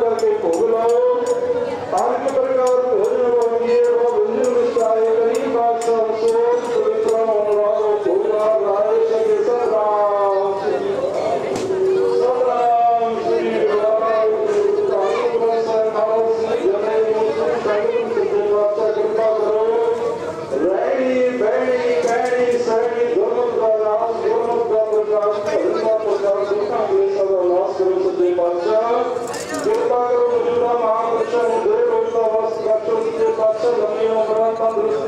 ਕਰਕੇ ਭੋਗ ਲਾਓ ਤਾਂ ਪ੍ਰਕਾਰ ਭੋਜਨ Слава Господу!